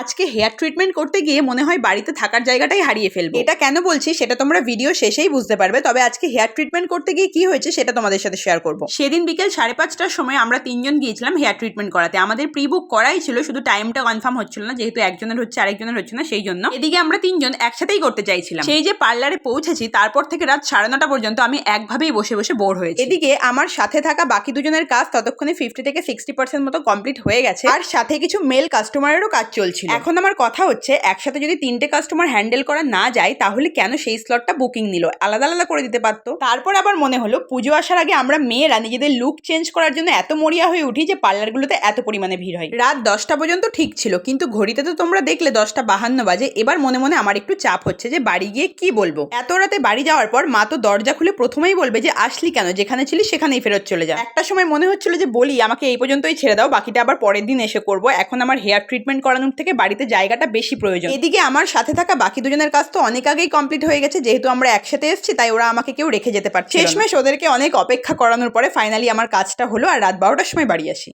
আজকে hair treatment করতে গিয়ে মনে হয় বাড়িতে থাকার জায়গাটাই হারিয়ে ফেলব। এটা কেন বলছি সেটা তোমরা ভিডিও শেষেই বুঝতে পারবে তবে আজকে হেয়ার ট্রিটমেন্ট করতে গিয়ে কি হয়েছে সেটা তোমাদের সাথে শেয়ার করব। সেদিন বিকেল সাড়ে পাঁচটার সময় আমরা তিনজন গিয়েছিলাম হেয়ার ট্রিটমেন্ট করাতে। আমাদের প্রি বুক করাই ছিল শুধু টাইমটা কনফার্ম হচ্ছিল না যেহেতু একজনের হচ্ছে আরেকজনের হচ্ছে না সেই জন্য এদিকে আমরা তিনজন একসাথেই করতে চাইছিলাম। সেই যে পার্লারে পৌঁছেছি তারপর থেকে রাত সাড়ে নটা পর্যন্ত আমি একভাবেই বসে বসে বোর হয়েছি। এদিকে আমার সাথে থাকা বাকি দুজনের কাজ ততক্ষণে ফিফটি থেকে সিক্সটি পার্সেন্ট মতো কমপ্লিট হয়ে গেছে। আর সাথে কিছু মেল কাস্টমারেরও কাজ চলছিল। এখন আমার কথা হচ্ছে, একসাথে যদি তিনটে কাস্টমার হ্যান্ডেল করা না যায়, তাহলে কেন সেই স্লটটা বুকিং নিল? আলাদা আলাদা করে দিতে পারতো। তারপর আবার মনে হলো, পুজো আসার আগে আমরা মেয়েরা নিজেদের লুক চেঞ্জ করার জন্য এত মরিয়া হয়ে উঠি যে পার্লারগুলোতে এত পরিমাণে ভিড় হয়। রাত দশটা পর্যন্ত ঠিক ছিল, কিন্তু ঘড়িতে তো তোমরা দেখলে দশটা বাহান্ন বাজে। এবার মনে মনে আমার একটু চাপ হচ্ছে যে বাড়ি গিয়ে কি বলব? এত রাতে বাড়ি যাওয়ার পর মা তো দরজা খুলে প্রথমেই বলবে যে, আসলি কেন? যেখানে ছিলি সেখানেই ফেরত চলে যা। একটা সময় মনে হচ্ছিল যে, বলি, আমাকে এই পর্যন্তই ছেড়ে দাও, বাকিটা আবার পরের দিন এসে করব। এখন আমার হেয়ার ট্রিটমেন্ট করানোর থেকে বাড়িতে জায়গাটা বেশি প্রয়োজন। এদিকে আমার সাথে থাকা বাকি দুজনের কাজ তো অনেক আগেই কমপ্লিট হয়ে গেছে যেহেতু আমরা একসাথে এসেছি তাই ওরা আমাকে কেউ রেখে যেতে পারছে শেষমেশ ওদেরকে অনেক অপেক্ষা করানোর পরে ফাইনালি আমার কাজটা হলো আর রাত বারোটার সময় বাড়ি আসি।